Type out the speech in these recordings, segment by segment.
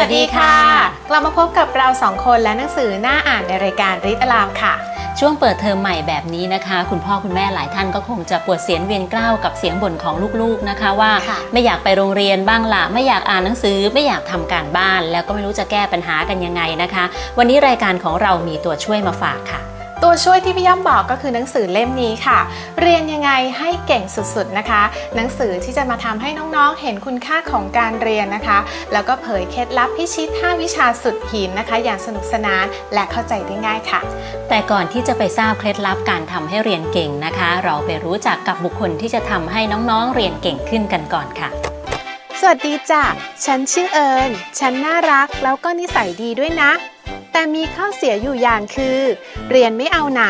วัสดีค่ะ กลับมาพบกับเราสองคนและหนังสือหน้าอ่านในรายการริดอลามค่ะ ช่วงเปิดเทอมใหม่แบบนี้นะคะ คุณพ่อคุณแม่หลายท่านก็คงจะปวดเสียนเวียนกล้าวกับเสียงบ่นของลูกๆนะคะ ว่าค่ะไม่อยากไปโรงเรียนบ้างละไม่อยากอ่านหนังสือ ไม่อยากทำการบ้าน แล้วก็ไม่รู้จะแก้ปัญหากันยังไงนะคะ วันนี้รายการของเรามีตัวช่วยมาฝากค่ะ ตัวช่วยที่พี่ย่อมบอกก็คือหนังสือเล่มนี้ค่ะ เรียนยังไงให้เก่งสุดๆนะคะ หนังสือที่จะมาทำให้น้องๆ เห็นคุณค่าของการเรียนนะคะ แล้วก็เผยเคล็ดลับพิชิต 5 วิชาสุดหินนะคะ อย่างสนุกสนานและเข้าใจได้ง่ายค่ะ แต่ก่อนที่จะไปทราบเคล็ดลับการทำให้เรียนเก่งนะคะ เราไปรู้จักกับบุคคลที่จะทำให้น้องๆ เรียนเก่งขึ้นกันก่อนค่ะสวัสดีจ้ะ ฉันชื่อเอิญ ฉันน่ารักแล้วก็นิสัยดีด้วยนะ แต่มีข้อเสียอยู่อย่างคือ เรียนไม่เอาไหน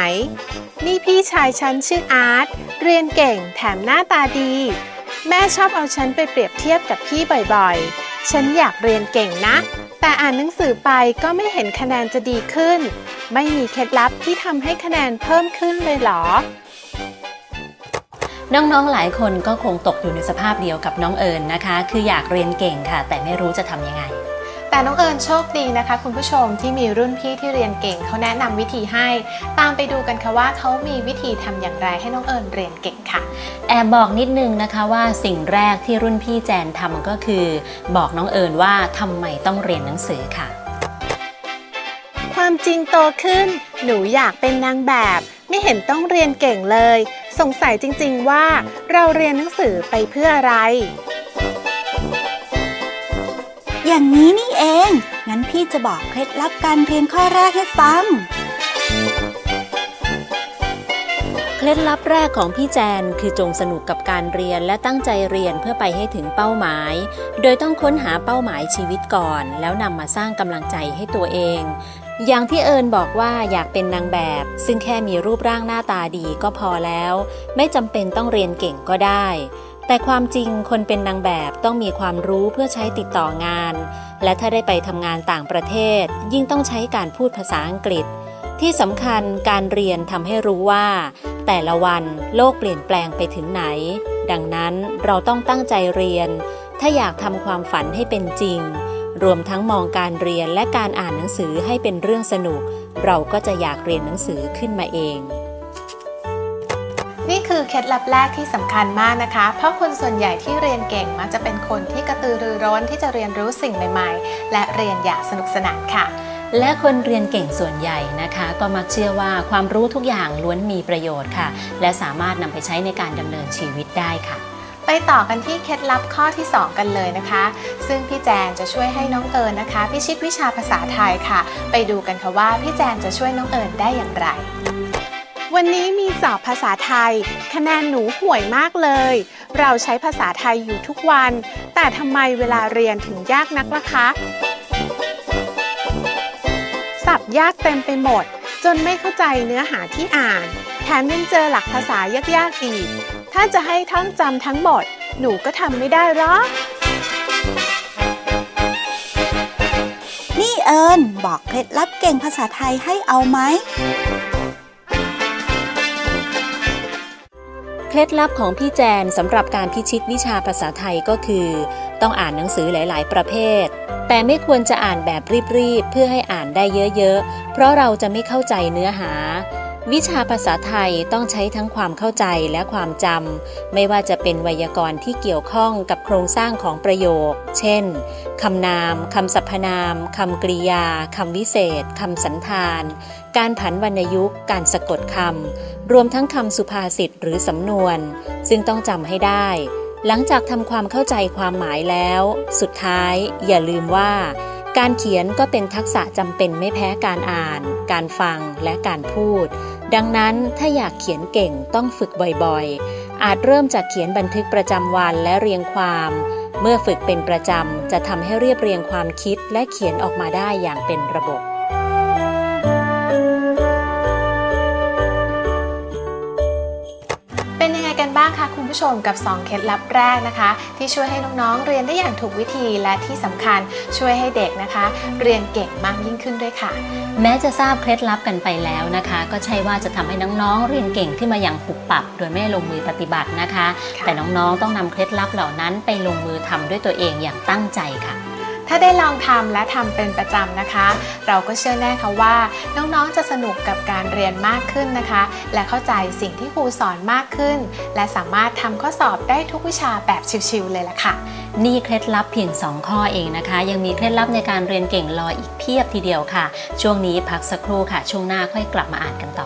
นี่พี่ชายฉันชื่ออาร์ต เรียนเก่งแถมหน้าตาดี แม่ชอบเอาฉันไปเปรียบเทียบกับพี่บ่อยๆ ฉันอยากเรียนเก่งนะ แต่อ่านหนังสือไปก็ไม่เห็นคะแนนจะดีขึ้น ไม่มีเคล็ดลับที่ทำให้คะแนนเพิ่มขึ้นเลยหรอน้องๆ หลายคนก็คงตกอยู่ในสภาพเดียวกับน้องเอิญนะคะ คืออยากเรียนเก่งค่ะ แต่ไม่รู้จะทำยังไง แต่น้องเอิญโชคดีนะคะ คุณผู้ชมที่มีรุ่นพี่ที่เรียนเก่งเขาแนะนำวิธีให้ ตามไปดูกันค่ะว่าเขามีวิธีทำอย่างไรให้น้องเอิญเรียนเก่งค่ะ แอบบอกนิดนึงนะคะว่าสิ่งแรกที่รุ่นพี่แจนทำก็คือ บอกน้องเอิญว่าทำไมต้องเรียนหนังสือค่ะ ความจริงโตขึ้น หนูอยากเป็นนางแบบ ไม่เห็นต้องเรียนเก่งเลย สงสัยจริง ๆ ว่าเราเรียนหนังสือไปเพื่ออะไร อย่างนี้นี่เอง งั้นพี่จะบอกเคล็ดลับการเรียนข้อแรกให้ฟัง เคล็ดลับแรกของพี่แจนคือจงสนุกกับการเรียนและตั้งใจเรียนเพื่อไปให้ถึงเป้าหมาย โดยต้องค้นหาเป้าหมายชีวิตก่อน แล้วนำมาสร้างกำลังใจให้ตัวเองอย่างที่เอิญบอกว่าอยากเป็นนางแบบ ซึ่งแค่มีรูปร่างหน้าตาดีก็พอแล้ว ไม่จำเป็นต้องเรียนเก่งก็ได้ แต่ความจริงคนเป็นนางแบบต้องมีความรู้เพื่อใช้ติดต่องาน และถ้าได้ไปทำงานต่างประเทศ ยิ่งต้องใช้การพูดภาษาอังกฤษ ที่สำคัญการเรียนทำให้รู้ว่า แต่ละวันโลกเปลี่ยนแปลงไปถึงไหน ดังนั้นเราต้องตั้งใจเรียน ถ้าอยากทำความฝันให้เป็นจริง รวมทั้งมองการเรียนและการอ่านหนังสือให้เป็นเรื่องสนุก เราก็จะอยากเรียนหนังสือขึ้นมาเอง นี่คือเคล็ดลับแรกที่สำคัญมากนะคะ เพราะคนส่วนใหญ่ที่เรียนเก่งมักจะเป็นคนที่กระตือรือร้นที่จะเรียนรู้สิ่งใหม่ๆ และเรียนอย่างสนุกสนานค่ะ และคนเรียนเก่งส่วนใหญ่นะคะ ก็มักเชื่อว่าความรู้ทุกอย่างล้วนมีประโยชน์ค่ะ และสามารถนำไปใช้ในการดำเนินชีวิตได้ค่ะไปต่อกันที่เคล็ดลับข้อที่ 2 กันเลยนะคะ ซึ่งพี่แจนจะช่วยให้น้องเอิญนะคะ พิชิตวิชาภาษาไทยค่ะ ไปดูกันค่ะว่าพี่แจนจะช่วยน้องเอิญได้อย่างไร วันนี้มีสอบภาษาไทย คะแนนหนูห่วยมากเลย เราใช้ภาษาไทยอยู่ทุกวัน แต่ทำไมเวลาเรียนถึงยากนักล่ะคะศัพท์ยากเต็มไปหมด จนไม่เข้าใจเนื้อหาที่อ่าน แถมยังเจอหลักภาษายากๆอีก ถ้าจะให้ท่องจำทั้งหมด หนูก็ทำไม่ได้หรอกนี่เอิญบอกเคล็ดลับเก่งภาษาไทยให้เอาไหม เคล็ดลับของพี่แจนสำหรับการพิชิตวิชาภาษาไทยก็คือ ต้องอ่านหนังสือหลาย ๆ ประเภท แต่ไม่ควรจะอ่านแบบรีบ ๆ เพื่อให้อ่านได้เยอะ ๆ เพราะเราจะไม่เข้าใจเนื้อหา วิชาภาษาไทยต้องใช้ทั้งความเข้าใจและความจำ ไม่ว่าจะเป็นไวยากรณ์ที่เกี่ยวข้องกับโครงสร้างของประโยค เช่น คำนาม คำสรรพนาม คำกริยา คำวิเศษ คำสันธาน การผันวรรณยุกต์ การสะกดคำ รวมทั้งคำสุภาษิตหรือสำนวน ซึ่งต้องจำให้ได้ หลังจากทำความเข้าใจความหมายแล้ว สุดท้ายอย่าลืมว่าการเขียนก็เป็นทักษะจำเป็นไม่แพ้การอ่าน การฟังและการพูด ดังนั้นถ้าอยากเขียนเก่งต้องฝึกบ่อยๆ อาจเริ่มจากเขียนบันทึกประจำวันและเรียงความ เมื่อฝึกเป็นประจำจะทำให้เรียบเรียงความคิดและเขียนออกมาได้อย่างเป็นระบบ ผู้ชมกับ 2 เคล็ดลับแรกนะคะ ที่ช่วยให้น้องๆเรียนได้อย่างถูกวิธีและที่สำคัญช่วยให้เด็กนะคะ เรียนเก่งมากยิ่งขึ้นด้วยค่ะ แม้จะทราบเคล็ดลับกันไปแล้วนะคะ ก็ใช่ว่าจะทำให้น้องๆเรียนเก่งขึ้นมาอย่างปุบปับ โดยไม่ลงมือปฏิบัตินะคะค่ะแต่น้องๆต้องนำเคล็ดลับเหล่านั้นไปลงมือทำด้วยตัวเองอย่างตั้งใจค่ะ ถ้าได้ลองทำและทำเป็นประจำนะคะ เราก็เชื่อแน่ค่ะว่า น้องๆจะสนุกกับการเรียนมากขึ้นนะคะ และเข้าใจสิ่งที่ครูสอนมากขึ้น และสามารถทำข้อสอบได้ทุกวิชาแบบชิวๆเลยล่ะค่ะ นี่เคล็ดลับเพียง 2 ข้อเองนะคะ ยังมีเคล็ดลับในการเรียนเก่งรออีกเพียบทีเดียวค่ะ ช่วงนี้พักสักครู่ค่ะ ช่วงหน้าค่อยกลับมาอ่านกันต่อ